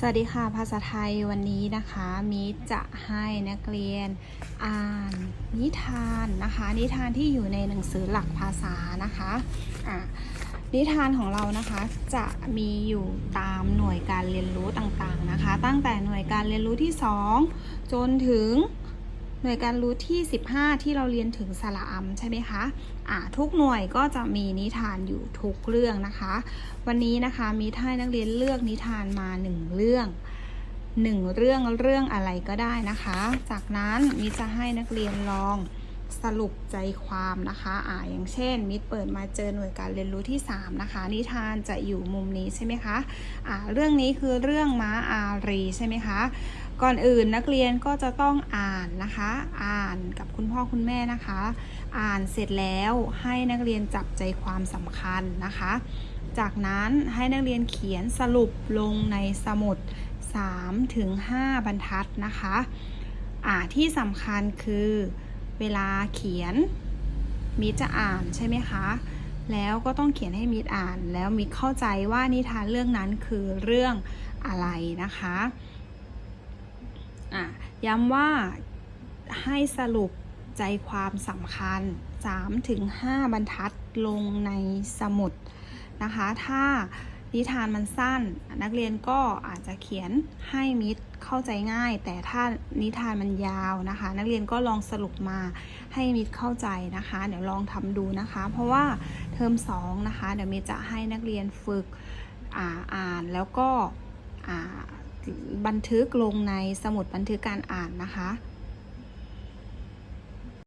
สวัสดีค่ะ ภาษาไทยวันนี้นะคะมิจะให้นักเรียนอ่านนิทานนะคะ นิทานที่อยู่ในหนังสือหลักภาษานะคะอะนิทานของเรานะคะจะมีอยู่ตามหน่วยการเรียนรู้ต่างๆนะคะ ตั้งแต่หน่วยการเรียนรู้ที่ 2 จนถึง หน่วยการรู้ที่ 15 ที่เราเรียนถึงสระอัมใช่ไหมคะอะทุกหน่วยก็จะมีนิทานอยู่ทุกเรื่องนะคะ วันนี้นะคะมีท่ายนักเรียนเลือกนิทานมาหนึ่งเรื่องหนึ่งเรื่องเรื่องอะไรก็ได้นะคะ จากนั้นมิจะให้นักเรียนลองสรุปใจความนะคะอ่าอย่างเช่น มิตรเปิดมาเจอหน่วยการเรียนรู้ที่ 3 นะคะ นิทานจะอยู่มุมนี้ใช่ไหมคะอ่าเรื่องนี้คือเรื่องม้าอารีใช่ไหมคะ ก่อนอื่นนักเรียนก็จะต้องอ่านนะคะ อ่านกับคุณพ่อคุณแม่นะคะ อ่านเสร็จแล้วให้นักเรียนจับใจความสำคัญนะคะ จากนั้นให้นักเรียนเขียนสรุปลงในสมุด3ถึง5บรรทัดนะคะอ่าที่สำคัญคือเวลาเขียนมิจะอ่านใช่ไหมคะ แล้วก็ต้องเขียนให้มิตรอ่าน แล้วมิตรเข้าใจว่านิทานเรื่องนั้นคือเรื่องอะไรนะคะ อะย้ำว่าให้สรุปใจความสำคัญ 3-5 บรรทัดลงในสมุดนะคะ ถ้านิทานมันสั้น นักเรียนก็อาจจะเขียนให้มิตรเข้าใจง่าย แต่ถ้านิทานมันยาวนะคะ นักเรียนก็ลองสรุปมาให้มิตรเข้าใจนะคะ เดี๋ยวลองทำดูนะคะ เพราะว่าเทอม2นะคะ เดี๋ยวมิตรจะให้นักเรียนฝึกอ่าอ่านแล้วก็อ่า บันทึกลงในสมุดบันทึกการอ่านนะคะ